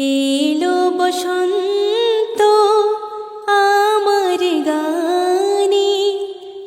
এলো বসন্ত আমার গানে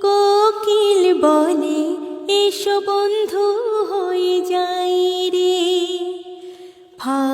কোকিল বলে এসো বন্ধু হয়ে যাই রে। ভা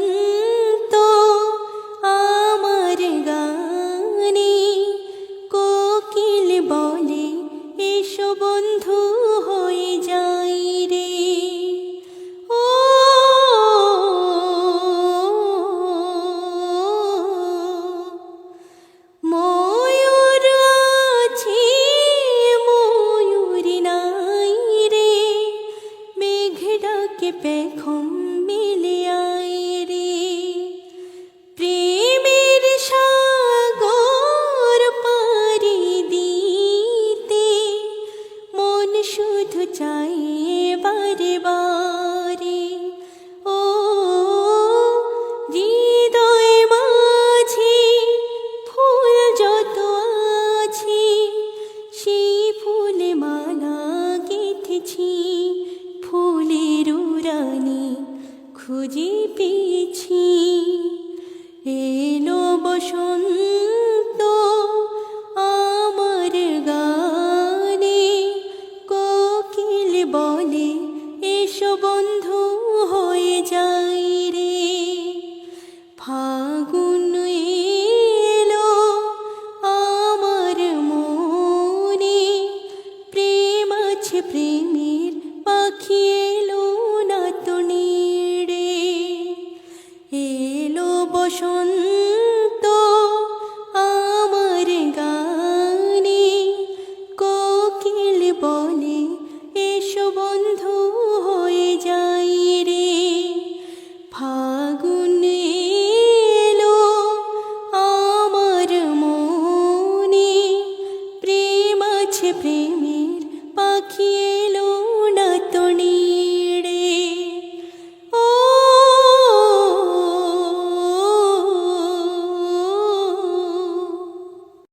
সে প্রেমী